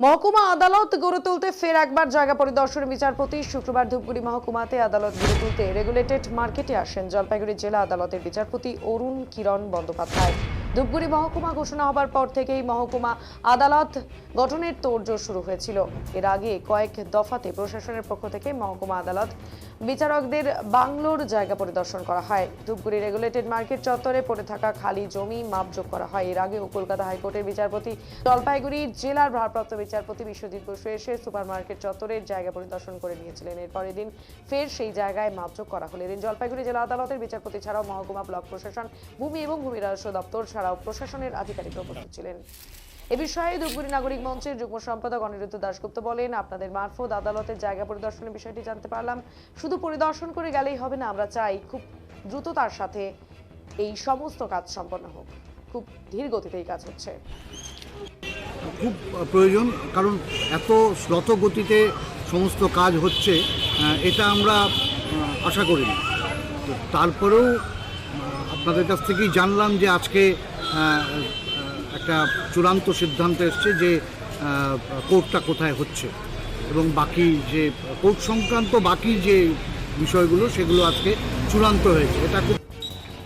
মহকুমা আদালত গড়ে তুলতে ফের একবার জায়গা পরিদর্শনের বিচারপতি শুক্রবার ধূপগুড়ি মহকুমাতে আদালত গড়ে তুলতে রেগুলেটেড মার্কেটে আসেন। জলপাইগুড়ি জেলা আদালতের বিচারপতি অরুণ কিরণ বন্দ্যোপাধ্যায়। ধূপগুড়ি মহকুমা ঘোষণা হবার পর থেকেই মহকুমা আদালত গঠনের তোড়জোড় শুরু হয়েছিল। এর আগে কয়েক দফাতে প্রশাসনের পক্ষ থেকে মহকুমা আদালত বিচারকদের বাংলোর জায়গা পরিদর্শন করা হয়। ধূপগুড়ি রেগুলেটেড মার্কেট চত্বরে পড়ে থাকা খালি জমি মাপযোগ করা হয়। এর আগেও কলকাতা হাইকোর্টের বিচারপতি, জলপাইগুড়ি জেলার ভারপ্রাপ্ত বিচারপতি বিশ্বজিৎ বসু এসে সুপার মার্কেট চত্বরের জায়গা পরিদর্শন করে নিয়েছিলেন। এরপর এদিন ফের সেই জায়গায় মাপযোগ করা হলো। এদিন জলপাইগুড়ি জেলা আদালতের বিচারপতি ছাড়াও মহকুমা ব্লক প্রশাসন, ভূমি এবং ভূমি রাজস্ব দপ্তর ছাড়াও প্রশাসনের আধিকারিকরা উপস্থিত ছিলেন। এ বিষয়ে ধূপগুড়ি নাগরিক মঞ্চের যুগ্ম সম্পাদক অনিরুদ্ধ দাশগুপ্ত বলেন, আপনাদের মারফত আদালতের জায়গা পরিদর্শনের বিষয়টি জানতে পারলাম। শুধু পরিদর্শন করে গেলেই হবে না, আমরা চাই খুব দ্রুততার সাথে এই সমস্ত কাজ সম্পন্ন হোক। খুব ধীর গতিতে এই কাজ হচ্ছে। খুব প্রয়োজন, কারণ এত শ্রত গতিতে সমস্ত কাজ হচ্ছে এটা আমরা আশা করিনি তারপরেও আপনাদের কাছ থেকেই জানলাম যে আজকে একটা চূড়ান্ত সিদ্ধান্ত এসছে যে কোর্টটা কোথায় হচ্ছে। এবং বাকি যে কোর্ট সংক্রান্ত বাকি যে বিষয়গুলো, সেগুলো আজকে চূড়ান্ত হয়েছে। এটা